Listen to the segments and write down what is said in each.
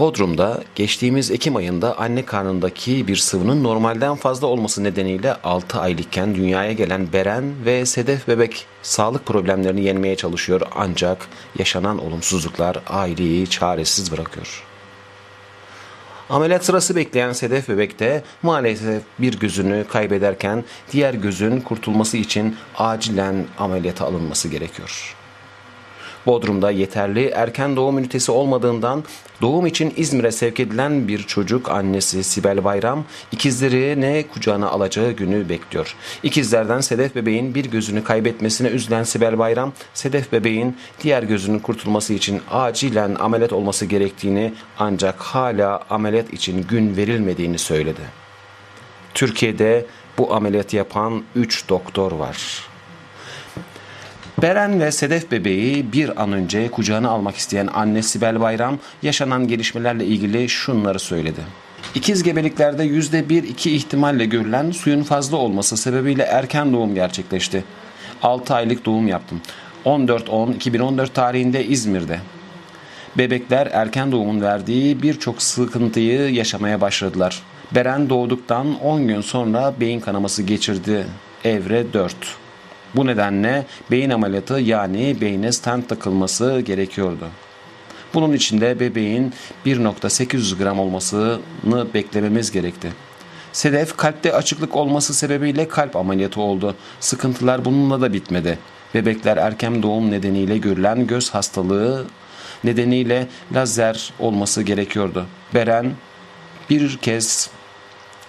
Bodrum'da geçtiğimiz Ekim ayında anne karnındaki bir sıvının normalden fazla olması nedeniyle 6 aylıkken dünyaya gelen Beren ve Sedef bebek sağlık problemlerini yenmeye çalışıyor ancak yaşanan olumsuzluklar aileyi çaresiz bırakıyor. Ameliyat sırası bekleyen Sedef bebek de maalesef bir gözünü kaybederken diğer gözün kurtulması için acilen ameliyata alınması gerekiyor. Bodrum'da yeterli erken doğum ünitesi olmadığından doğum için İzmir'e sevk edilen bir çocuk annesi Sibel Bayram ikizlerini kucağına alacağı günü bekliyor. İkizlerden Sedef bebeğin bir gözünü kaybetmesine üzülen Sibel Bayram, Sedef bebeğin diğer gözünün kurtulması için acilen ameliyat olması gerektiğini ancak hala ameliyat için gün verilmediğini söyledi. Türkiye'de bu ameliyatı yapan 3 doktor var. Beren ve Sedef bebeği bir an önce kucağına almak isteyen anne Sibel Bayram yaşanan gelişmelerle ilgili şunları söyledi. İkiz gebeliklerde %1-2 ihtimalle görülen suyun fazla olması sebebiyle erken doğum gerçekleşti. 6 aylık doğum yaptım. 14-10-2014 tarihinde İzmir'de. Bebekler erken doğumun verdiği birçok sıkıntıyı yaşamaya başladılar. Beren doğduktan 10 gün sonra beyin kanaması geçirdi. Evre 4. Bu nedenle beyin ameliyatı yani beyne stent takılması gerekiyordu. Bunun için de bebeğin 1.800 gram olmasını beklememiz gerekti. Sedef kalpte açıklık olması sebebiyle kalp ameliyatı oldu. Sıkıntılar bununla da bitmedi. Bebekler erken doğum nedeniyle görülen göz hastalığı nedeniyle lazer olması gerekiyordu. Beren bir kez,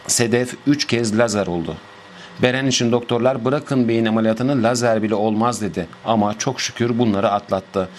Sedef üç kez lazer oldu. Beren için doktorlar bırakın beyin ameliyatını lazer bile olmaz dedi. Ama çok şükür bunları atlattı.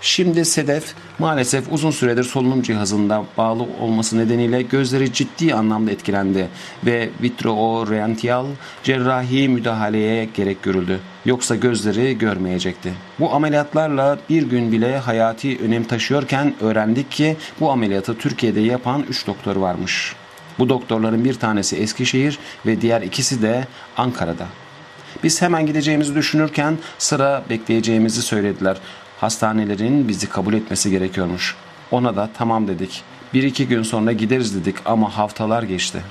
Şimdi Sedef maalesef uzun süredir solunum cihazında bağlı olması nedeniyle gözleri ciddi anlamda etkilendi ve vitreoreantiyal cerrahi müdahaleye gerek görüldü. Yoksa gözleri görmeyecekti. Bu ameliyatlarla bir gün bile hayati önem taşıyorken öğrendik ki bu ameliyatı Türkiye'de yapan 3 doktor varmış. Bu doktorların bir tanesi Eskişehir ve diğer ikisi de Ankara'da. Biz hemen gideceğimizi düşünürken sıra bekleyeceğimizi söylediler. Hastanelerin bizi kabul etmesi gerekiyormuş. Ona da tamam dedik. Bir iki gün sonra gideriz dedik ama haftalar geçti.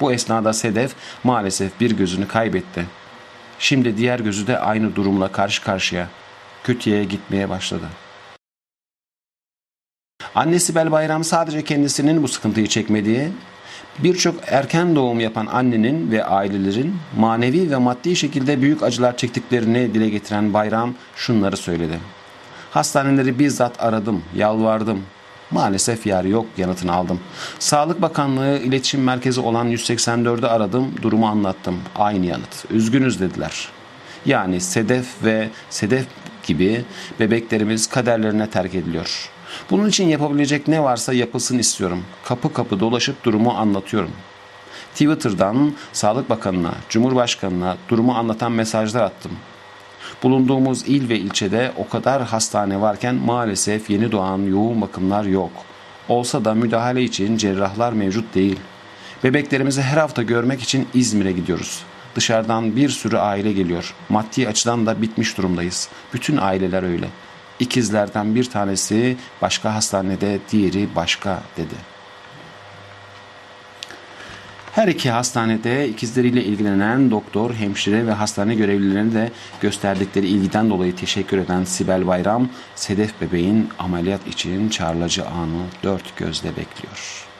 Bu esnada Sedef maalesef bir gözünü kaybetti. Şimdi diğer gözü de aynı durumla karşı karşıya. Kötüye gitmeye başladı. Annesi Bel Bayram sadece kendisinin bu sıkıntıyı çekmediği, birçok erken doğum yapan annenin ve ailelerin manevi ve maddi şekilde büyük acılar çektiklerini dile getiren Bayram şunları söyledi. Hastaneleri bizzat aradım, yalvardım. Maalesef yer yok yanıtını aldım. Sağlık Bakanlığı iletişim merkezi olan 184'ü aradım, durumu anlattım. Aynı yanıt. Üzgünüz dediler. Yani Sedef ve Sedef gibi bebeklerimiz kaderlerine terk ediliyor. Bunun için yapabilecek ne varsa yapılsın istiyorum. Kapı kapı dolaşıp durumu anlatıyorum. Twitter'dan Sağlık Bakanı'na, Cumhurbaşkanı'na durumu anlatan mesajlar attım. Bulunduğumuz il ve ilçede o kadar hastane varken maalesef yeni doğan yoğun bakımlar yok. Olsa da müdahale için cerrahlar mevcut değil. Bebeklerimizi her hafta görmek için İzmir'e gidiyoruz. Dışarıdan bir sürü aile geliyor. Maddi açıdan da bitmiş durumdayız. Bütün aileler öyle. İkizlerden bir tanesi başka hastanede, diğeri başka dedi. Her iki hastanede ikizleriyle ilgilenen doktor, hemşire ve hastane görevlilerine de gösterdikleri ilgiden dolayı teşekkür eden Sibel Bayram, Sedef bebeğin ameliyat için çağrılacı anı dört gözle bekliyor.